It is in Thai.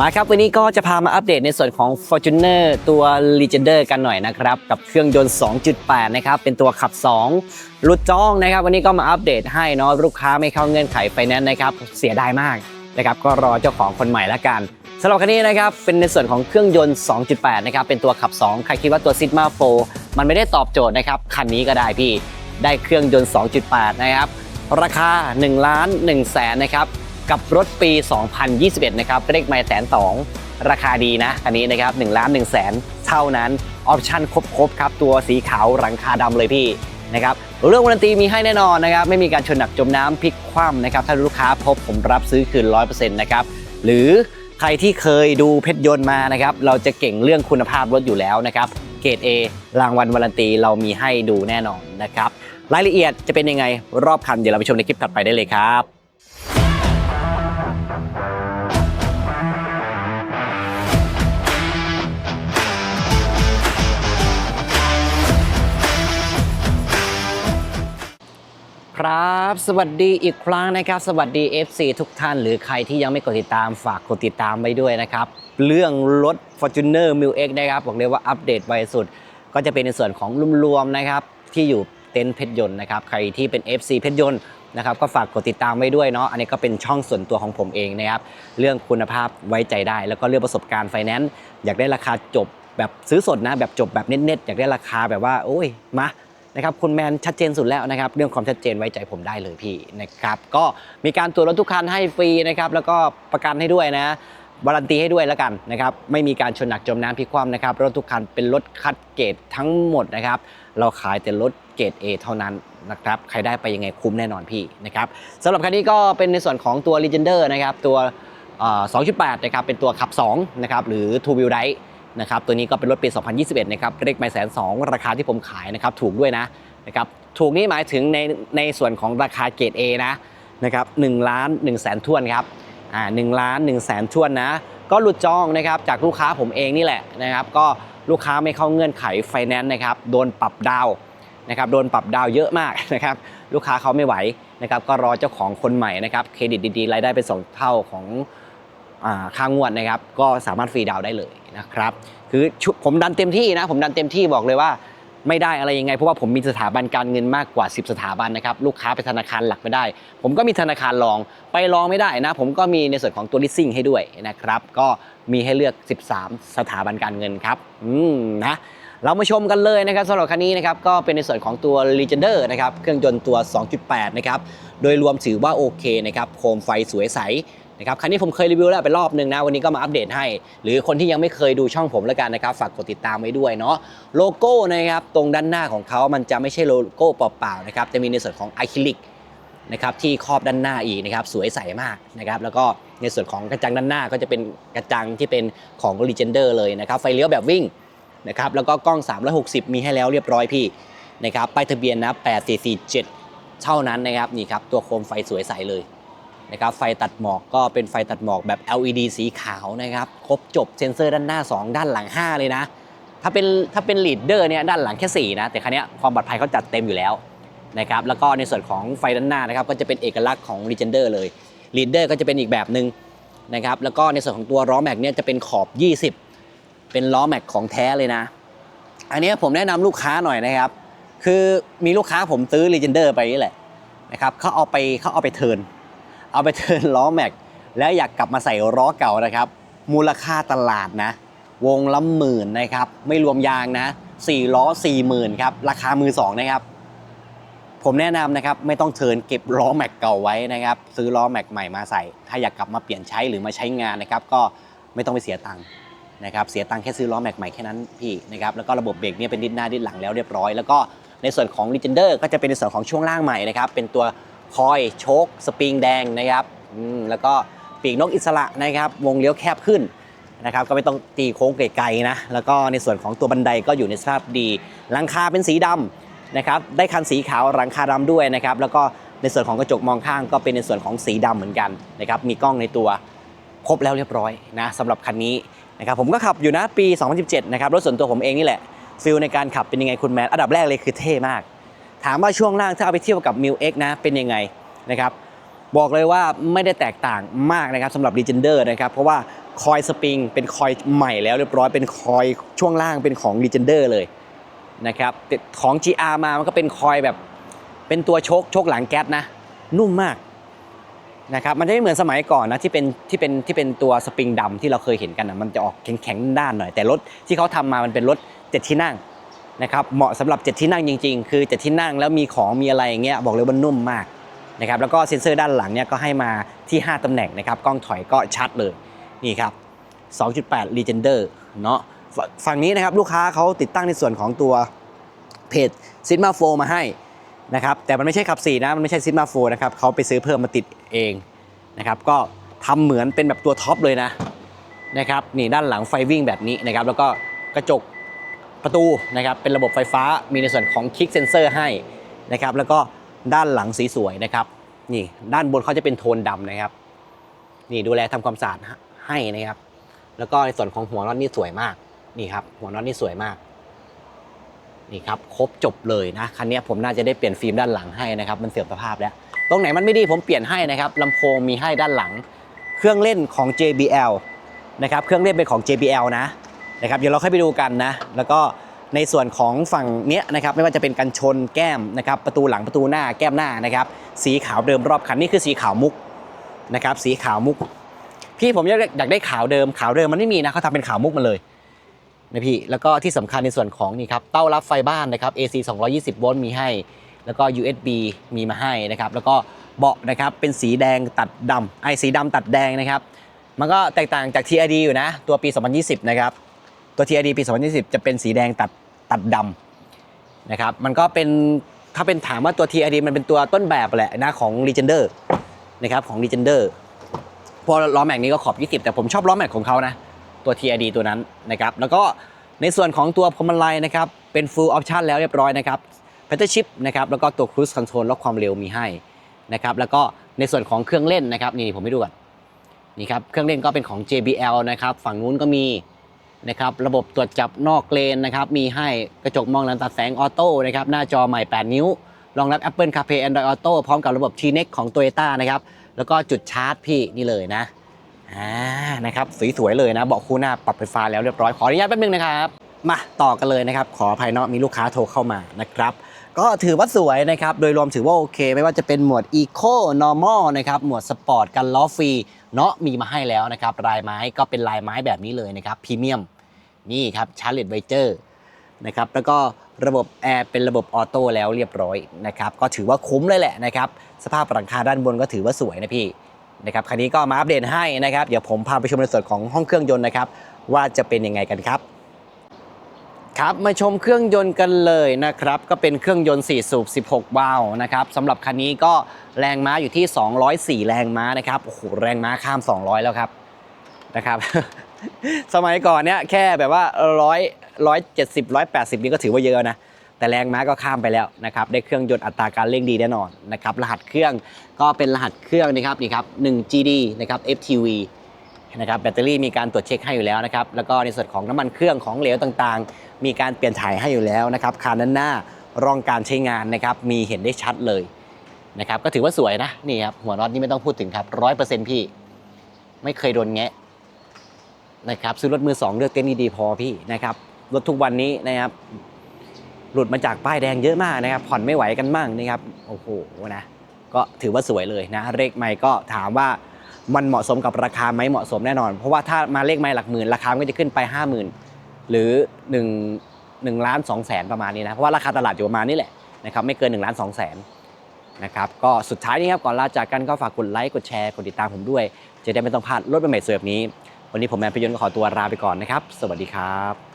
มาครับ วันนี้ก็จะพามาอัปเดตในส่วนของ Fortuner ตัว Legender กันหน่อยนะครับ กับเครื่องยนต์ 2.8 นะครับ เป็นตัวขับ 2 รุดจ้องนะครับ วันนี้ก็มาอัปเดตให้เนาะลูกค้าไม่เข้าเงื่อนไขไฟแนนซ์นะครับ เสียดายมากนะครับ ก็รอเจ้าของคนใหม่ละกันสำหรับคันนี้นะครับ เป็นในส่วนของเครื่องยนต์ 2.8 นะครับ เป็นตัวขับ 2 ใครคิดว่าตัว Sigma 4มันไม่ได้ตอบโจทย์นะครับ คันนี้ก็ได้พี่ ได้เครื่องยนต์ 2.8 นะครับ ราคา1ล้าน1แสนนะครับ กับรถปี 2021 นะครับเลขไมล์แสนสองราคาดีนะคันนี้นะครับ1ล้าน1แสนเท่านั้นออปชั่นครบๆครับ ตัวสีขาวหลังคาดำเลยพี่นะครับเรื่องวารันตีมีให้แน่นอนนะครับ ไม่มีการชนหนักจมน้ำพลิกคว่ำนะครับ ถ้าลูกค้าพบผมรับซื้อคืน 100%นะครับ หรือใครที่เคยดูเพชรยนต์มานะครับ เราจะเก่งเรื่องคุณภาพรถอยู่แล้วนะครับ เกรด A รางวัลวารันตีเรามีให้ดูแน่นอนนะครับ รายละเอียดจะเป็นยังไงรอบคันเดี๋ยวเราไปชมในคลิปถัดไปได้เลยครับ ครับ สวัสดีอีกครั้งนะครับ สวัสดี FC ทุกท่าน หรือใครที่ยังไม่กดติดตามฝากกดติดตามไว้ด้วยนะครับ เรื่องรถ Fortuner m i l X นะครับ บอกเลยว่าอัปเดตไวสุด ก็จะเป็นในส่วนของรวมๆนะครับ ที่อยู่เต็นท์เพชรยนต์นะครับ ใครที่เป็น FC เพชรยนต์นะครับก็ฝากกดติดตามไว้ด้วยเนาะอันนี้ก็เป็นช่องส่วนตัวของผมเองนะครับ เรื่องคุณภาพไว้ใจได้ แล้วก็เรื่องประสบการณ์ไฟแนนซ์อยากได้ราคาจบแบบซื้อสดนะแบบจบแบบเน็ตๆอยากได้ราคาแบบว่าโอ้ยมา นะครับคุณแมนชัดเจนสุดแล้วนะครับเรื่องความชัดเจนไว้ใจผมได้เลยพี่นะครับก็มีการตรวจรถทุกคันให้ฟรีนะครับแล้วก็ประกันให้ด้วยนะวารันตีให้ด้วยแล้วกันนะครับไม่มีการชนหนักจมน้ำพลิกคว่ำนะครับรถทุกคันเป็นรถคัดเกรดทั้งหมดนะครับเราขายแต่รถเกรด A เท่านั้นนะครับใครได้ไปยังไงคุ้มแน่นอนพี่นะครับสำหรับคันนี้ก็เป็นในส่วนของตัว Legender นะครับตัว 2.8 นะครับเป็นตัวขับ2นะครับหรือ Two Wheel Drive นะครับตัวนี้ก็เป็นรถปี 2021 นะครับเลขไม่แสนสองราคาที่ผมขายนะครับถูกด้วยนะนะครับถูกนี่หมายถึงในในส่วนของราคาเกรด A นะนะครับ1ล้าน1แสนทวนครับอ่า1ล้าน1แสนทวนนะก็หลุดจองนะครับจากลูกค้าผมเองนี่แหละนะครับก็ลูกค้าไม่เข้าเงื่อนไขไฟแนนซ์นะครับโดนปรับดาวนะครับโดนปรับดาวเยอะมากนะครับลูกค้าเขาไม่ไหวนะครับก็รอเจ้าของคนใหม่นะครับเครดิตดีๆรายได้เป็นสองเท่าของ ค่างวดนะครับ ก็สามารถฟรีดาวได้เลยนะครับ คือผมดันเต็มที่นะ ผมดันเต็มที่บอกเลยว่าไม่ได้อะไรยังไง เพราะว่าผมมีสถาบันการเงินมากกว่า 10 สถาบันนะครับ ลูกค้าไปธนาคารหลักไม่ได้ ผมก็มีธนาคารรองไปรองไม่ได้นะ ผมก็มีในส่วนของตัว leasing ให้ด้วยนะครับ ก็มีให้เลือก 13 สถาบันการเงินครับ อืมนะเรามาชมกันเลยนะครับสำหรับคันนี้นะครับก็เป็นในส่วนของตัว Legender นะครับเครื่องยนต์ตัว 2.8 นะครับ โดยรวมถือว่าโอเคนะครับโคมไฟสวยใส นะครับคันนี้ผมเคยรีวิวแล้วไปรอบนึงนะวันนี้ก็มาอัปเดตให้ หรือคนที่ยังไม่เคยดูช่องผมแล้วกันนะครับฝากกดติดตามไว้ด้วยเนาะโลโก้นะครับตรงด้านหน้าของเขามันจะไม่ใช่โลโก้เปล่าๆนะครับจะมีในส่วนของอะคริลิกนะครับที่ครอบด้านหน้าอีกนะครับสวยใสมากนะครับแล้วก็ในส่วนของกระจังด้านหน้าก็จะเป็นกระจังที่เป็นของ Legender เลยนะครับไฟเลี้ยวแบบวิ่งนะครับแล้วก็กล้อง 360 มีให้แล้วเรียบร้อยพี่นะครับป้ายทะเบียนนะ 8447 เท่านั้นนะครับนี่ครับตัวโคมไฟสวยใสเลย นะครับไฟตัดหมอกก็เป็นไฟตัดหมอกแบบ LED สีขาวนะครับครบจบเซ็นเซอร์ด้านหน้า 2 ด้านหลัง 5 เลยนะ ถ้าเป็นถ้าเป็นลีดเดอร์เนี่ยด้านหลังแค่4นะแต่คันนี้ความปลอดภัยเขาจัดเต็มอยู่แล้วนะครับแล้วก็ในส่วนของไฟด้านหน้านะครับก็จะเป็นเอกลักษณ์ของ Legender เลยลีดเดอร์ก็จะเป็นอีกแบบหนึ่งนะครับแล้วก็ในส่วนของตัวล้อแม็กเนี่ยจะเป็นขอบ 20 เป็นล้อแม็กของแท้เลยนะ อันนี้ผมแนะนำลูกค้าหน่อยนะครับ คือมีลูกค้าผมซื้อ Legender ไปนี่แหละนะครับเขาเอาไปเขาเอาไปเทิร์น เอาไปเทินล้อแม็กแล้วอยากกลับมาใส่ล้อเก่านะครับ มูลค่าตลาดนะ วงละหมื่นนะครับ ไม่รวมยางนะสี่ล้อสี่หมื่นครับ ราคามือสองนะครับ ผมแนะนำนะครับ ไม่ต้องเทินเก็บล้อแม็กเก่าไว้นะครับ ซื้อล้อแม็กใหม่มาใส่ ถ้าอยากกลับมาเปลี่ยนใช้หรือมาใช้งานนะครับ ก็ไม่ต้องไปเสียตังค์นะครับเสียตังค์แค่ซื้อล้อแม็กใหม่แค่นั้นพี่นะครับแล้วก็ระบบเบรกเนี่ยเป็นดิสหน้าดิสหลังแล้วเรียบร้อย แล้วก็ในส่วนของ Legender ก็จะเป็นในส่วนของช่วงล่างใหม่นะครับเป็นตัว คอยโชคสปริงแดงนะครับแล้วก็ปีกนกอิสระนะครับ วงเลี้ยวแคบขึ้นนะครับ ก็ไม่ต้องตีโค้งไกลๆนะ แล้วก็ในส่วนของตัวบันไดก็อยู่ในสภาพดี หลังคาเป็นสีดำนะครับ ได้คันสีขาวหลังคาดำด้วยนะครับ แล้วก็ในส่วนของกระจกมองข้างก็เป็นในส่วนของสีดำเหมือนกันนะครับ มีกล้องในตัวครบแล้วเรียบร้อยนะสำหรับคันนี้นะครับผมก็ขับอยู่นะปี 2017 นะครับรถส่วนตัวผมเองนี่แหละฟิลในการขับเป็นยังไงคุณแมนอันดับแรกเลยคือเท่มาก ถามว่าช่วงล่างถ้าเอาไปเทียบกับ m ิ X นะเป็นยังไงนะครับบอกเลยว่าไม่ได้แตกต่างมากนะครับสำหรับ Legender นะครับเพราะว่าคอยสปริงเป็นคอยใหม่แล้วเรียบร้อยเป็นคอยช่วงล่างเป็นของ Legender เลยนะครับของ GR มามันก็เป็นคอยแบบเป็นตัวชคโชคหลังแก๊สนะ นุ่มมากนะครับมันจะไม่เหมือนสมัยก่อนนะที่เป็นที่เป็นที่เป็นตัวสปริงดำที่เราเคยเห็นกันนะมันจะออกแข็งๆด้านหน่อย แต่รถที่เขาทำมามันเป็นรถเจ็ดที่นั่ง นะครับเหมาะสำหรับเจ็ดที่นั่งจริง ๆ คือเจ็ดที่นั่งแล้วมีของมีอะไรอย่างเงี้ยบอกเลยว่านุ่มมากนะครับแล้วก็เซ็นเซอร์ด้านหลังเนี่ยก็ให้มาที่ 5ตำแหน่งนะครับกล้องถอยก็ชัดเลยนี่ครับ 2.8 Legender เนาะฝั่งนี้นะครับลูกค้าเขาติดตั้งในส่วนของตัวเพจ Sigma 4มาให้นะครับแต่มันไม่ใช่ขับ4นะมันไม่ใช่ Sigma 4นะครับเขาไปซื้อเพิ่มมาติดเองนะครับก็ทำเหมือนเป็นแบบตัวท็อปเลยนะนะครับนี่ด้านหลังไฟวิ่งแบบนี้นะครับแล้วก็กระจก ประตูนะครับเป็นระบบไฟฟ้ามีในส่วนของคลิกเซนเซอร์ให้นะครับแล้วก็ด้านหลังสีสวยนะครับนี่ด้านบนเขาจะเป็นโทนดำนะครับ นี่ดูแลทำความสะอาดให้นะครับ แล้วก็ในส่วนของหัวน็อตนี่สวยมากนี่ครับหัวน็อตนี่สวยมากนี่ครับครบจบเลยนะคันนี้ผมน่าจะได้เปลี่ยนฟิล์มด้านหลังให้นะครับ มันเสื่อมสภาพแล้ว ตรงไหนมันไม่ดีผมเปลี่ยนให้นะครับลำโพงมีให้ด้านหลัง เครื่องเล่นของ JBL นะครับเครื่องเล่นเป็นของ JBL นะ นะครับเดี๋ยวเราค่อยไปดูกันนะ แล้วก็ในส่วนของฝั่งเนี้ยนะครับไม่ว่าจะเป็นกันชนแก้มนะครับประตูหลังประตูหน้าแก้มหน้านะครับสีขาวเดิมรอบคันนี่คือสีขาวมุกนะครับสีขาวมุก พี่ผมอยากได้อยากได้ขาวเดิมขาวเดิมมันไม่มีนะเขาทำเป็นขาวมุกมาเลยนะพี่แล้วก็ที่สำคัญในส่วนของนี่ครับเต้ารับไฟบ้านนะครับ AC 220 โวลต์มีให้ แล้วก็ USB มีมาให้นะครับแล้วก็เบาะนะครับเป็นสีแดงตัดดำไอสีดำตัดแดงนะครับมันก็แตกต่างจาก TRD อยู่นะตัวปี 2020 นะครับ ตัว TRD ปี 2020 จะเป็นสีแดงตัดตัดดำนะครับ มันก็เป็นถ้าเป็นถามว่าตัว TRD มันเป็นตัวต้นแบบแหละนะของ Legender นะครับของ Legender พอล้อแม็กนี้ก็ขอบ 20 แต่ผมชอบล้อแม็กของเขานะ ตัว TRD ตัวนั้นนะครับ แล้วก็ในส่วนของตัวพวงมาลัยนะครับ เป็น full option แล้วเรียบร้อยนะครับ p a d d l shift นะครับ แล้วก็ตัว cruise control ล็อกความเร็วมีให้นะครับ แล้วก็ในส่วนของเครื่องเล่นนะครับ นี่ผมให้ดูก่อนนี่ครับ เครื่องเล่นก็เป็นของ JBL นะครับ ฝั่งนู้นก็มี นะครับระบบตรวจจับนอกเลนนะครับมีให้กระจกมองหลังตัดแสงออโต้นะครับหน้าจอใหม่ 8 นิ้ว รองรับ Apple CarPlay Android Auto พร้อมกับระบบ T-Nex ของ Toyota นะครับแล้วก็จุดชาร์จพี่นี่เลยนะอ่านะครับสวยๆเลยนะเบาะคู่หน้าปรับไฟฟ้าแล้วเรียบร้อยขออนุญาตแป๊บนึงนะครับมาต่อกันเลยนะครับ ขออภัยเนาะมีลูกค้าโทรเข้ามานะครับ ก็ถือว่าสวยนะครับ โดยรวมถือว่าโอเค ไม่ว่าจะเป็นหมวด Eco Normal นะครับ หมวด Sport กันล้อฟรี เนาะมีมาให้แล้วนะครับ ลายไม้ก็เป็นลายไม้แบบนี้เลยนะครับพรีเมียม นี่ครับ Charlotte v i g e r นะครับแล้วก็ระบบแอร์เป็นระบบออโต้แล้วเรียบร้อยนะครับก็ถือว่าคุ้มเลยแหละนะครับสภาพหลังคาด้านบนก็ถือว่าสวยนะพี่นะครับคันนี้ก็มาอัปเดตให้นะครับเดี๋ยวผมพาไปชมในส่วนของห้องเครื่องยนต์นะครับว่าจะเป็นยังไงกันครับครับมาชมเครื่องยนต์กันเลยนะครับ ก็เป็นเครื่องยนต์ 4 สูบ 16 วาล์วนะครับสำหรับคันนี้ก็แรงม้าอยู่ที่ 204 แรงม้านะครับโอ้โหแรงม้าข้าม 200 แล้วครับนะครับ สมัยก่อนเนี้ยแค่แบบว่าร้อยร้อยเจ็ดสิบร้อยแปดสิบนี่ก็ถือว่าเยอะนะ แต่แรงม้าก็ข้ามไปแล้วนะครับได้เครื่องยนต์อัตราการเร่งดีแน่นอนนะครับรหัสเครื่องก็เป็นรหัสเครื่องนะครับนี่ครับ1 GD นะครับ FTV นะครับแบตเตอรี่มีการตรวจเช็คให้อยู่แล้วนะครับแล้วก็ในส่วนของน้ำมันเครื่องของเหลวต่างๆ มีการเปลี่ยนถ่ายให้อยู่แล้วนะครับคานด้านหน้ารองการใช้งานนะครับมีเห็นได้ชัดเลยนะครับก็ถือว่าสวยนะนี่ครับหัวน็อตนี่ไม่ต้องพูดถึงครับร้อยเปอร์เซ็นต์พี่ ไม่เคยโดนแงะ นะครับซื้อรถมือสองเลือกเต้นท์ดีๆพอพี่นะครับรถทุกวันนี้นะครับหลุดมาจากป้ายแดงเยอะมากนะครับผ่อนไม่ไหวกันมั่งนะครับโอ้โหนะก็ถือว่าสวยเลยนะเลขไม่ก็ถามว่ามันเหมาะสมกับราคาไหมเหมาะสมแน่นอน เพราะว่าถ้ามาเลขไม่หลักหมื่นราคาก็จะขึ้นไป 5 0,000 หรือ1 1ล้าน2แสนประมาณนี้นะเพราะว่าราคาตลาดอยู่ประมาณนี้แหละนะครับไม่เกิน1ล้าน2แสนนะครับก็สุดท้ายนี้ครับก่อนลาจากกันก็ฝากกดไลค์กดแชร์กดติดตามผมด้วย จะได้ไม่ต้องพลาดรถใหม่ๆสวยแบบนี้ วันนี้ผมแมนพยนต์ขอตัวลาไปก่อนนะครับ สวัสดีครับ